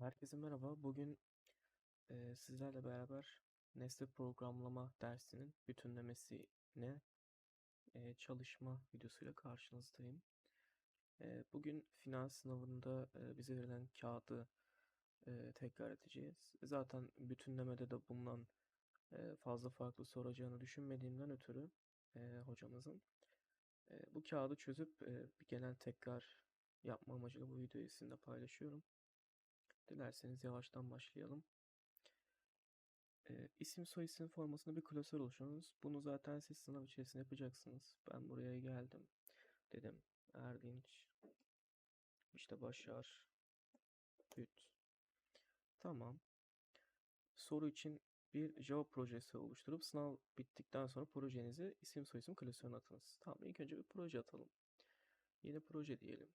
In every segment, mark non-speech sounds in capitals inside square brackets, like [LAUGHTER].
Herkese merhaba. Bugün eee, sizlerle beraber nesne programlama dersinin bütünlemesine eee, çalışma videosuyla karşınızdayım. Eee, bugün final sınavında eee, bize verilen kağıdı eee, tekrar edeceğiz. Zaten bütünlemede de bundan eee, fazla farklı soracağını düşünmediğimden ötürü eee, hocamızın eee, bu kağıdı çözüp bir genel tekrar yapma amacıyla bu videoyu sizinle paylaşıyorum. Dilerseniz yavaştan başlayalım. E, isim soyisim formasında bir klasör oluşturunuz. Bunu zaten siz sınav içerisinde yapacaksınız. Ben buraya geldim. Dedim Erdinç. işte Başar. Üt. Tamam. Soru için bir Java projesi oluşturup sınav bittikten sonra projenizi isim soyisim klasörüne atınız. Tamam ilk önce bir proje atalım. Yeni proje diyelim.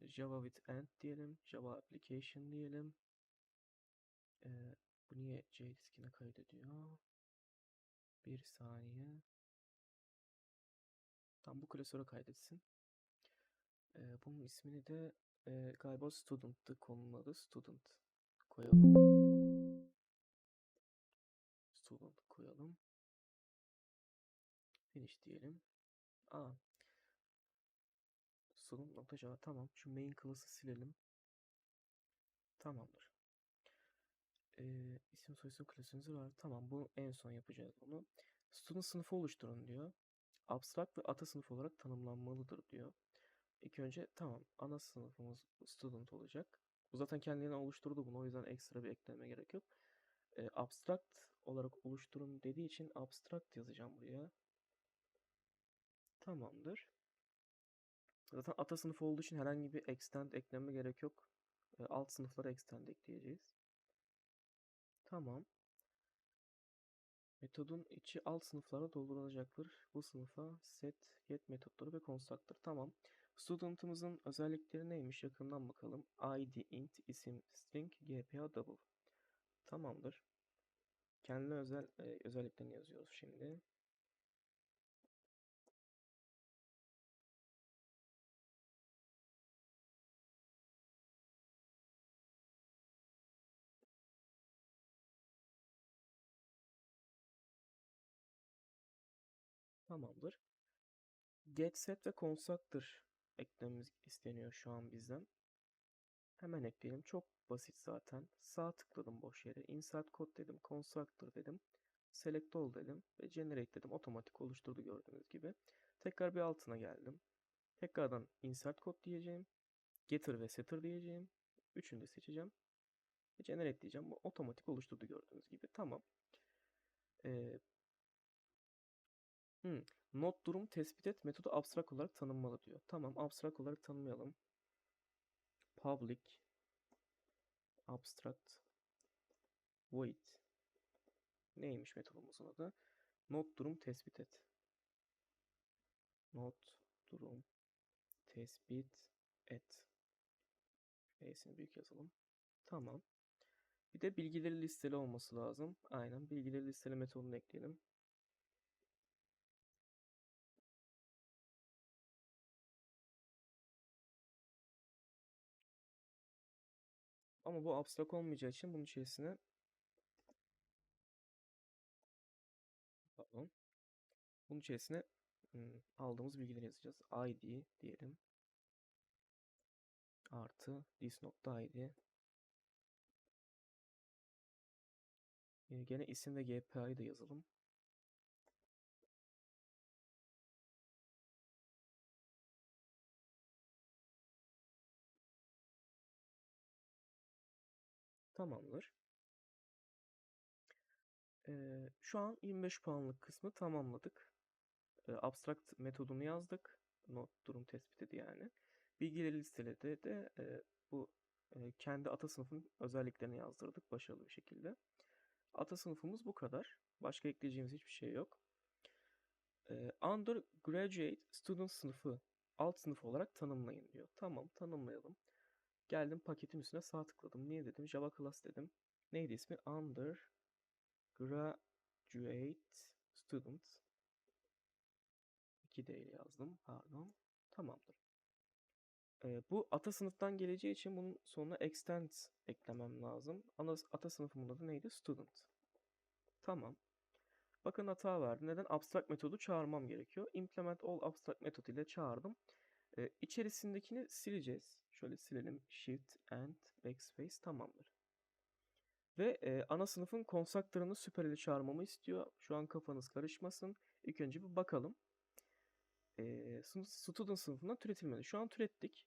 Java with end diyelim. Java application diyelim. Ee, bu niye C diskine kaydediyor? Bir saniye. Tam bu klasöre kaydetsin. Ee, bunun ismini de e, galiba student'tı konunun student koyalım. Student koyalım. Finish diyelim. Aa. Student.java tamam. Şu main class'ı silelim. Tamamdır. Ee, isim soyisim klasörünüz var. Tamam bu en son yapacağız bunu. Student sınıfı oluşturun diyor. Abstract ve ata sınıfı olarak tanımlanmalıdır diyor. İlk önce tamam ana sınıfımız student olacak. Bu zaten kendine oluşturdu bunu o yüzden ekstra bir ekleme gerek yok. Ee, abstract olarak oluşturun dediği için abstract yazacağım buraya. Tamamdır. Zaten ata sınıfı olduğu için herhangi bir extend ekleme gerek yok. Ee, alt sınıflara extend ekleyeceğiz. Tamam. Metodun içi alt sınıflara doldurulacaktır. Bu sınıfa set, get metotları ve constructor. Tamam. Student'ımızın özellikleri neymiş? Yakından bakalım. id, int, isim, string, gpa, double. Tamamdır. Kendine özel e, özelliklerini yazıyoruz şimdi. Tamamdır. Get set ve constructor eklememiz isteniyor şu an bizden. Hemen ekleyelim. Çok basit zaten. Sağ tıkladım boş yere. Insert code dedim. Constructor dedim. Select all dedim. Ve generate dedim. Otomatik oluşturdu gördüğünüz gibi. Tekrar bir altına geldim. Tekrardan insert code diyeceğim. Getter ve setter diyeceğim. Üçünü de seçeceğim. Ve generate diyeceğim. Bu otomatik oluşturdu gördüğünüz gibi. Tamam. Ee, hmm. Not durum tespit et metodu abstrak olarak tanımlalı diyor. Tamam abstrak olarak tanımlayalım. Public abstract void neymiş metodumuzun adı? Not durum tespit et. Not durum tespit et. E'sini büyük yazalım. Tamam. Bir de bilgileri listeli olması lazım. Aynen bilgileri listeli metodunu ekleyelim. Ama bu abstrak olmayacağı için bunun içerisine pardon. Bunun içerisine aldığımız bilgileri yazacağız. ID diyelim. Artı this.id gene isim ve GPA'yı da yazalım. Tamamdır. Ee, şu an 25 puanlık kısmı tamamladık. Ee, abstract metodunu yazdık. Not durum tespiti yani. Bilgileri listeledi de e, bu e, kendi ata sınıfın özelliklerini yazdırdık başarılı bir şekilde. Ata sınıfımız bu kadar. Başka ekleyeceğimiz hiçbir şey yok. Ee, undergraduate student sınıfı alt sınıf olarak tanımlayın diyor. Tamam tanımlayalım. Geldim paketin üstüne sağ tıkladım. Niye dedim? Java class dedim. Neydi ismi? Undergraduate student. 2D ile yazdım. Pardon. Tamamdır. Ee, bu ata sınıftan geleceği için bunun sonuna extend eklemem lazım. Ana, ata sınıfımın adı neydi? Student. Tamam. Bakın hata verdi. Neden? Abstract metodu çağırmam gerekiyor. Implement all abstract method ile çağırdım. Ee, içerisindekini sileceğiz. Şöyle silelim. Shift and backspace tamamdır. Ve e, ana sınıfın constructor'ını süper ile çağırmamı istiyor. Şu an kafanız karışmasın. İlk önce bir bakalım. E, student sınıfından türetilmedi. Şu an türettik.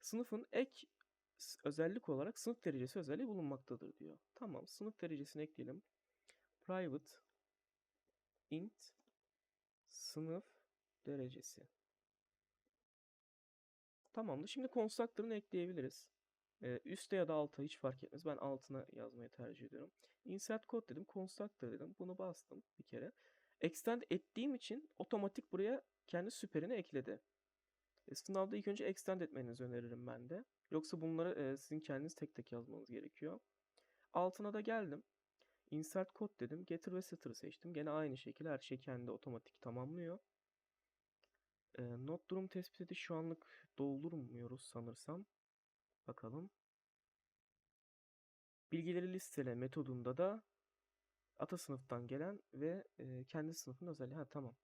Sınıfın ek özellik olarak sınıf derecesi özelliği bulunmaktadır diyor. Tamam sınıf derecesini ekleyelim. Private int sınıf derecesi. Tamamdır. Şimdi constructor'ını ekleyebiliriz. Ee, üste ya da alta hiç fark etmez. Ben altına yazmayı tercih ediyorum. Insert code dedim. Constructor dedim. Bunu bastım bir kere. Extend ettiğim için otomatik buraya kendi süperini ekledi. E, sınavda ilk önce extend etmenizi öneririm ben de. Yoksa bunları e, sizin kendiniz tek tek yazmanız gerekiyor. Altına da geldim. Insert code dedim. Getter ve setter'ı seçtim. Gene aynı şekilde her şey kendi otomatik tamamlıyor. E, not durum tespiti şu anlık doldurmuyoruz sanırsam. Bakalım. Bilgileri listele metodunda da ata sınıftan gelen ve e, kendi sınıfın özelliği. Ha tamam.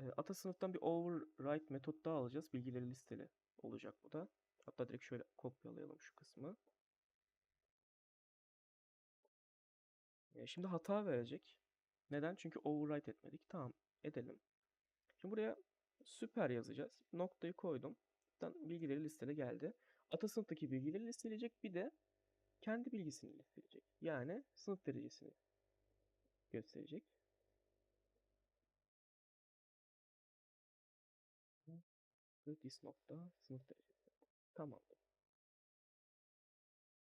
E, ata sınıftan bir override metot daha alacağız. Bilgileri listeli olacak bu da. Hatta direkt şöyle kopyalayalım şu kısmı. E, şimdi hata verecek. Neden? Çünkü override etmedik. Tamam edelim. Şimdi buraya süper yazacağız. Noktayı koydum. Bilgileri listele geldi. Ata sınıftaki bilgileri listeleyecek. Bir de kendi bilgisini listeleyecek. Yani sınıf derecesini gösterecek. This nokta sınıf derecesi. Tamamdır.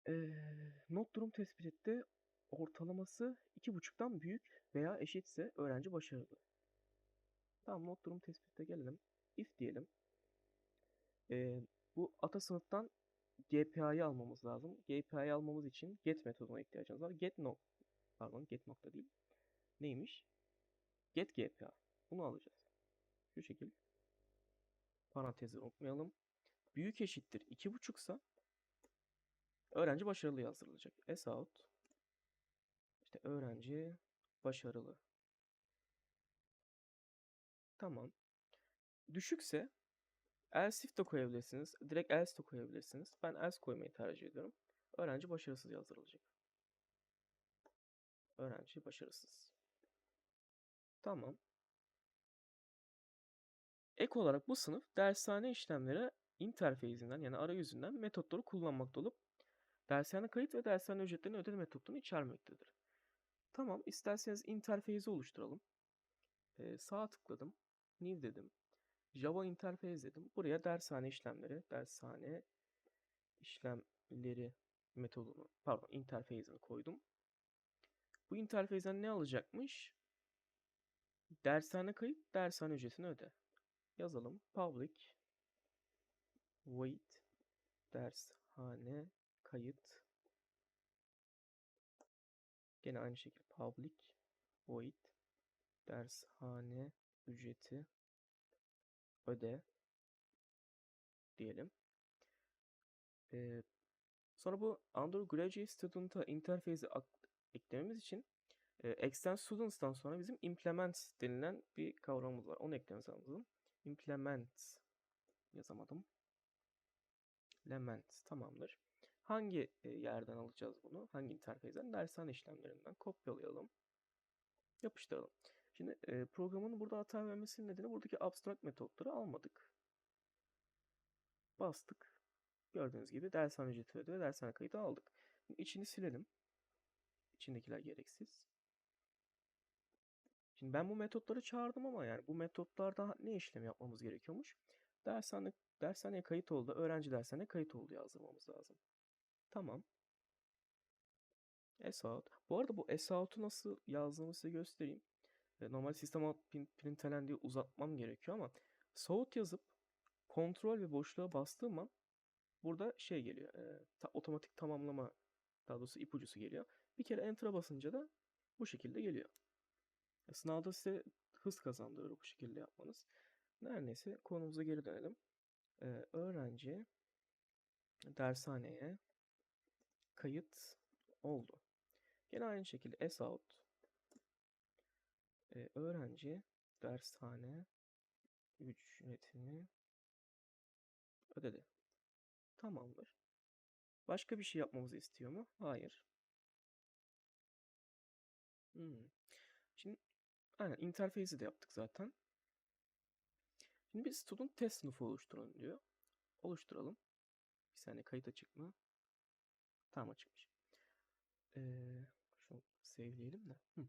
Ee, not durum tespit etti. Ortalaması 2.5'tan büyük veya eşitse öğrenci başarılı. Tamam not durum tespitte gelelim. If diyelim. Ee, bu ata sınıftan GPA'yı almamız lazım. GPA'yı almamız için get metoduna ihtiyacımız var. Get no pardon get nokta değil. Neymiş? Get GPA. Bunu alacağız. Şu şekil. Parantezi unutmayalım. Büyük eşittir 2.5 ise öğrenci başarılı yazdırılacak. S out. İşte öğrenci başarılı. Tamam. Düşükse else if de koyabilirsiniz. Direkt else de koyabilirsiniz. Ben else koymayı tercih ediyorum. Öğrenci başarısız yazdırılacak. Öğrenci başarısız. Tamam. Ek olarak bu sınıf dershane işlemleri interfeyzinden yani arayüzünden metotları kullanmakta olup dershane kayıt ve dershane ücretlerini ödeme metotunu içermektedir. Tamam, isterseniz interfeyzi oluşturalım. Ee, sağ tıkladım. New dedim. Java interface dedim. Buraya dershane işlemleri, dershane işlemleri metodunu, pardon interface'ini koydum. Bu interface'den ne alacakmış? Dershane kayıt, dershane ücretini öde. Yazalım. Public void dershane kayıt Gene aynı şekilde public void dershane ücreti öde diyelim. Ee, sonra bu undergraduate student'a interface'i eklememiz için e, extend students'tan sonra bizim implement denilen bir kavramımız var. Onu eklememiz lazım. Implement yazamadım. Implement tamamdır. Hangi e, yerden alacağız bunu? Hangi interfeyden? Dershane işlemlerinden kopyalayalım. Yapıştıralım. Şimdi e, programın burada hata vermesinin nedeni buradaki abstract metotları almadık. Bastık. Gördüğünüz gibi dershane ücreti ve dershane kaydı aldık. Şimdi içini silelim. İçindekiler gereksiz. Şimdi ben bu metotları çağırdım ama yani bu metotlarda ne işlem yapmamız gerekiyormuş? Dershane, dershaneye kayıt oldu, öğrenci dershaneye kayıt oldu yazdırmamız lazım. Tamam. Sout. Bu arada bu sout'u nasıl yazdığımı size göstereyim. Normal sistem out println diye uzatmam gerekiyor ama sout yazıp kontrol ve boşluğa bastığım an burada şey geliyor. E, ta, otomatik tamamlama daha doğrusu ipucusu geliyor. Bir kere enter'a basınca da bu şekilde geliyor. E, sınavda size hız kazandırır bu şekilde yapmanız. Her neyse konumuza geri dönelim. Ee, öğrenci dershaneye kayıt oldu. Yine aynı şekilde s out ee, öğrenci dershane ücretini ödedi. Tamamdır. Başka bir şey yapmamızı istiyor mu? Hayır. Hmm. Şimdi aynen interface'i de yaptık zaten. Şimdi bir student test sınıfı oluşturun diyor. Oluşturalım. Bir saniye kayıt açık mı? Tamam açıkmış. Ee, şunu save'leyelim de. Hı.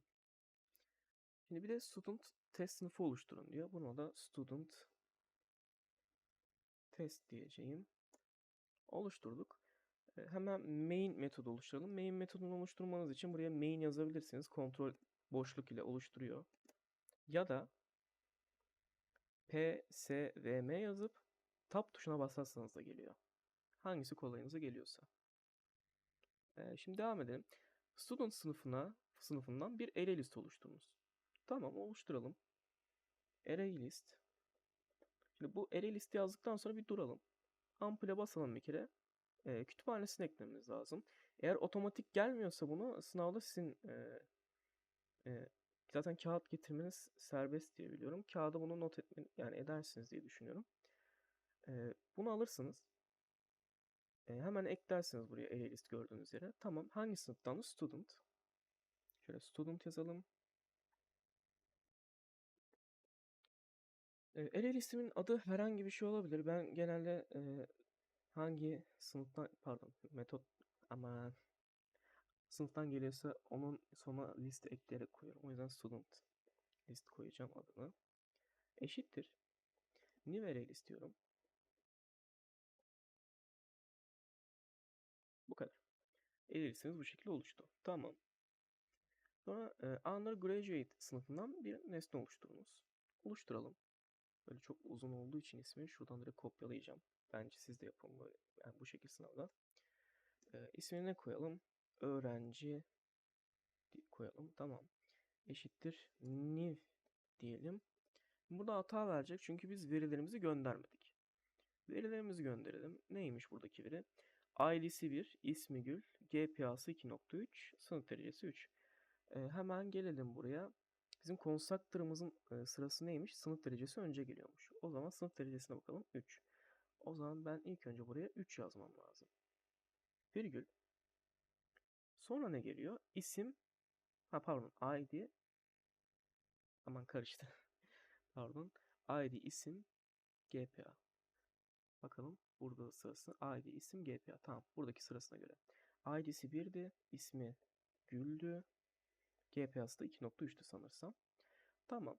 Şimdi bir de student test sınıfı oluşturun diyor. Buna da student test diyeceğim. Oluşturduk. Hemen main metodu oluşturalım. Main metodunu oluşturmanız için buraya main yazabilirsiniz. Kontrol boşluk ile oluşturuyor. Ya da PSVM yazıp tab tuşuna basarsanız da geliyor. Hangisi kolayınıza geliyorsa. Şimdi devam edelim. Student sınıfına sınıfından bir array list oluşturunuz. Tamam oluşturalım. Array list. Şimdi bu array listi yazdıktan sonra bir duralım. Ampule basalım bir kere. Ee, kütüphanesine eklememiz lazım. Eğer otomatik gelmiyorsa bunu sınavda sizin e, e, zaten kağıt getirmeniz serbest diye biliyorum. Kağıda bunu not etmen yani edersiniz diye düşünüyorum. E, bunu alırsınız. E, hemen eklersiniz buraya array list gördüğünüz yere. Tamam. Hangi sınıftan? Student. Şöyle student yazalım. E, array listimin adı herhangi bir şey olabilir. Ben genelde e, hangi sınıftan pardon metot ama sınıftan geliyorsa onun sona liste ekleyerek koyuyorum. O yüzden student list koyacağım adını. Eşittir. New array list diyorum. Bu kadar. Listemiz bu şekilde oluştu. Tamam. Sonra e, undergraduate sınıfından bir nesne oluşturunuz. Oluşturalım. Böyle çok uzun olduğu için ismi şuradan direkt kopyalayacağım. Bence siz de yapın böyle yani bu şekilde sınavda. E, ismini ne koyalım? Öğrenci koyalım. Tamam. Eşittir new diyelim. Burada hata verecek çünkü biz verilerimizi göndermedik. Verilerimizi gönderelim. Neymiş buradaki veri? Ailesi 1, ismi Gül, GPA'sı 2.3, sınıf derecesi 3. E, hemen gelelim buraya. Bizim constructor'ımızın e, sırası neymiş? Sınıf derecesi önce geliyormuş. O zaman sınıf derecesine bakalım. 3. O zaman ben ilk önce buraya 3 yazmam lazım. Virgül. Sonra ne geliyor? İsim. Ha pardon. ID. Aman karıştı. [LAUGHS] pardon. ID isim GPA. Bakalım burada sırası ID isim GPA. Tamam. Buradaki sırasına göre. ID'si 1'di. ismi Gül'dü. GPA'sı da 2.3'tü sanırsam. Tamam.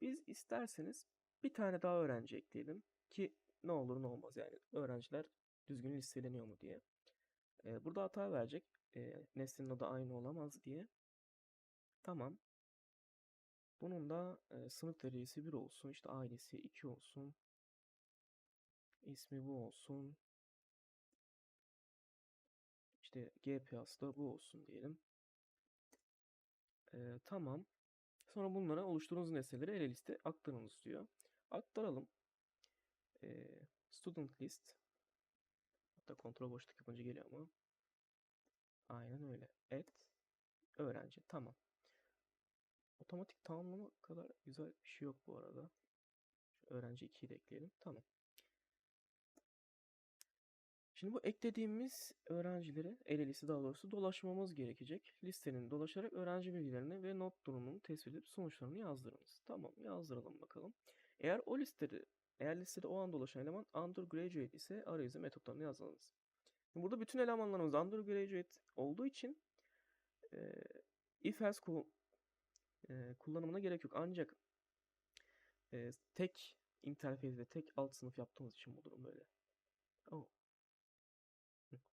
Biz isterseniz bir tane daha öğrenci ekleyelim ki ne olur ne olmaz yani öğrenciler düzgün listeleniyor mu diye. Ee, burada hata verecek. Ee, nesnenin adı aynı olamaz diye. Tamam. Bunun da e, sınıf derecesi 1 olsun. İşte ailesi 2 olsun. İsmi bu olsun. İşte GPA'sı da bu olsun diyelim. Ee, tamam. Sonra bunlara oluşturduğunuz nesneleri ele liste aktarınız diyor. Aktaralım. Ee, student list. Hatta kontrol boşluk yapınca geliyor ama. Aynen öyle. Et. Öğrenci. Tamam. Otomatik tamamlama kadar güzel bir şey yok bu arada. Şu öğrenci 2'yi de ekleyelim. Tamam. Şimdi bu eklediğimiz öğrencileri, el liste daha doğrusu dolaşmamız gerekecek. Listenin dolaşarak öğrenci bilgilerini ve not durumunu tespit edip sonuçlarını yazdırınız. Tamam yazdıralım bakalım. Eğer o listede, eğer listede o an dolaşan eleman undergraduate ise arayüzü metotlarını yazmanız. Burada bütün elemanlarımız undergraduate olduğu için e, if else kul e, kullanımına gerek yok. Ancak e, tek interface ve tek alt sınıf yaptığımız için bu durum böyle. Oh.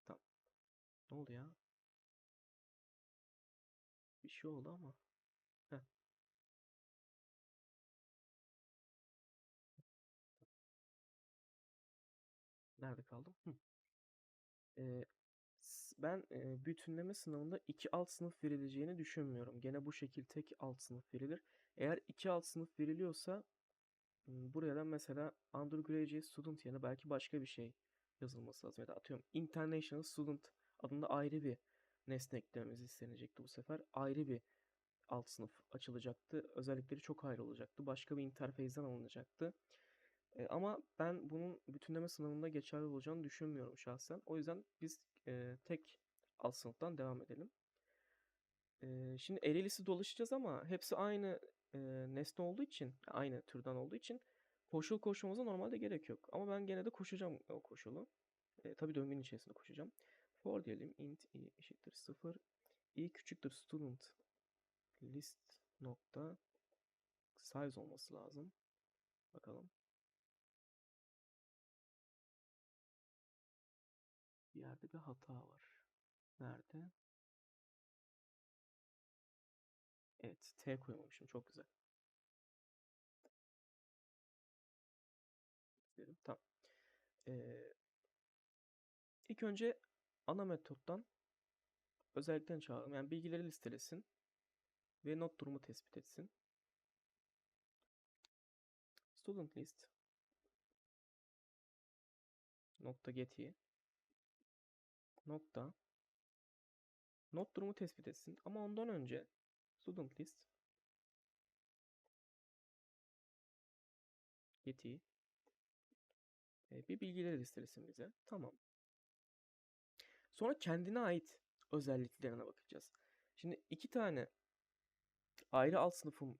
Tamam. Ne oldu ya? Bir şey oldu ama. Heh. Nerede kaldım? Hı. Ee, ben e, bütünleme sınavında iki alt sınıf verileceğini düşünmüyorum. Gene bu şekil tek alt sınıf verilir. Eğer iki alt sınıf veriliyorsa Buraya da mesela undergraduate student yerine belki başka bir şey yazılması lazım. Ya da atıyorum international student adında ayrı bir nesne eklememiz istenecekti bu sefer. Ayrı bir alt sınıf açılacaktı. Özellikleri çok ayrı olacaktı. Başka bir interface'den alınacaktı. E, ama ben bunun bütünleme sınavında geçerli olacağını düşünmüyorum şahsen. O yüzden biz e, tek alt sınıftan devam edelim. E, şimdi eğrelisi dolaşacağız ama hepsi aynı e, nesne olduğu için, aynı türden olduğu için koşul koşmamıza normalde gerek yok. Ama ben gene de koşacağım o koşulu. E, tabii döngünün içerisinde koşacağım. For diyelim int i eşittir 0 i küçüktür student list nokta size olması lazım. Bakalım. Bir yerde bir hata var. Nerede? Evet, T koymamışım. Çok güzel. Ee, ilk önce ana metottan özelliklerini çağıralım. Yani bilgileri listelesin ve not durumu tespit etsin. Student list nokta get'i nokta not durumu tespit etsin. Ama ondan önce student list get'i e, bir bilgileri listelesin bize. Tamam. Sonra kendine ait özelliklerine bakacağız. Şimdi iki tane ayrı alt sınıfım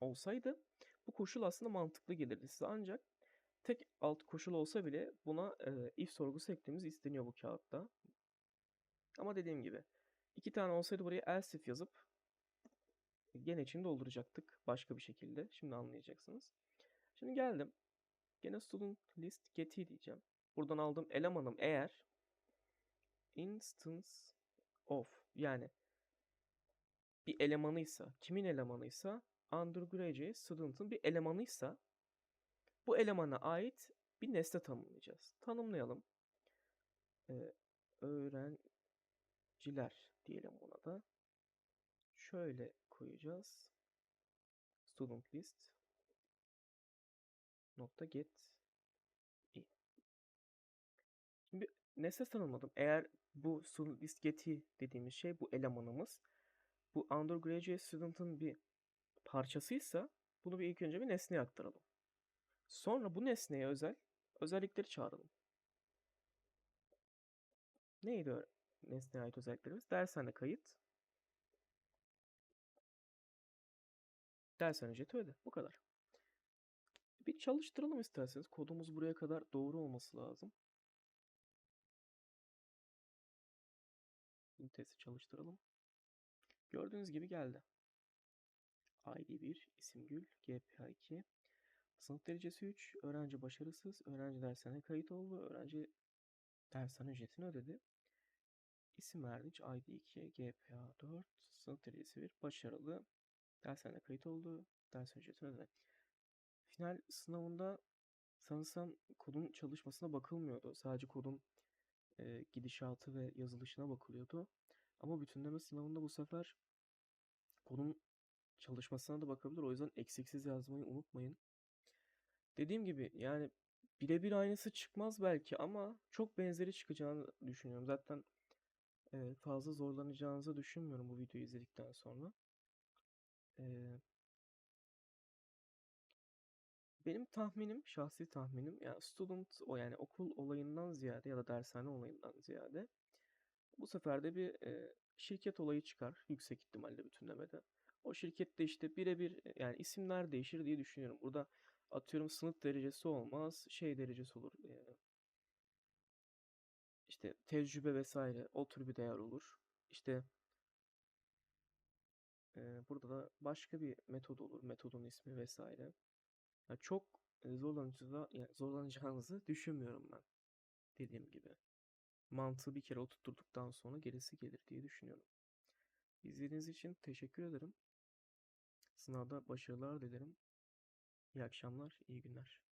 olsaydı bu koşul aslında mantıklı gelirdi size ancak tek alt koşul olsa bile buna e, if sorgusu eklememiz isteniyor bu kağıtta. Ama dediğim gibi iki tane olsaydı buraya else if yazıp gene için dolduracaktık başka bir şekilde. Şimdi anlayacaksınız. Şimdi geldim. Gene student list get'i diyeceğim. Buradan aldığım elemanım eğer instance of yani bir elemanıysa, kimin elemanıysa undergraduate student'ın bir elemanıysa bu elemana ait bir nesne tanımlayacağız. Tanımlayalım. Ee, öğrenciler diyelim buna da. Şöyle koyacağız. Student list nokta get i. Şimdi nesne tanımladım. Eğer bu student list get'i dediğimiz şey bu elemanımız bu undergraduate student'ın bir parçasıysa bunu bir ilk önce bir nesneye aktaralım. Sonra bu nesneye özel özellikleri çağıralım. Neydi nesneye ait özelliklerimiz? Dershane kayıt. Dershane ücreti öde. Bu kadar. Bir çalıştıralım isterseniz. Kodumuz buraya kadar doğru olması lazım. Testi çalıştıralım. Gördüğünüz gibi geldi. ID 1, isim Gül, GPA 2, sınıf derecesi 3, öğrenci başarısız, öğrenci dershane kayıt oldu, öğrenci dershane ücretini ödedi. İsim Erdinç, ID 2, GPA 4, sınıf derecesi 1, başarılı, dershane kayıt oldu, dershane ücretini ödedi. Final sınavında sanırsam kodun çalışmasına bakılmıyordu. Sadece kodun e, gidişatı ve yazılışına bakılıyordu. Ama bütünleme sınavında bu sefer kodun çalışmasına da bakabilir. O yüzden eksiksiz yazmayı unutmayın. Dediğim gibi yani birebir aynısı çıkmaz belki ama çok benzeri çıkacağını düşünüyorum. Zaten e, fazla zorlanacağınızı düşünmüyorum bu videoyu izledikten sonra. E, benim tahminim, şahsi tahminim yani student o yani okul olayından ziyade ya da dershane olayından ziyade bu sefer de bir e, şirket olayı çıkar yüksek ihtimalle bütünlemede. O şirkette işte birebir yani isimler değişir diye düşünüyorum. Burada atıyorum sınıf derecesi olmaz, şey derecesi olur. E, işte tecrübe vesaire o tür bir değer olur. İşte e, burada da başka bir metod olur. Metodun ismi vesaire. Ya çok yani zorlanacağınızı düşünmüyorum ben. Dediğim gibi. Mantığı bir kere oturttuktan sonra gerisi gelir diye düşünüyorum. İzlediğiniz için teşekkür ederim. Sınavda başarılar dilerim. İyi akşamlar, iyi günler.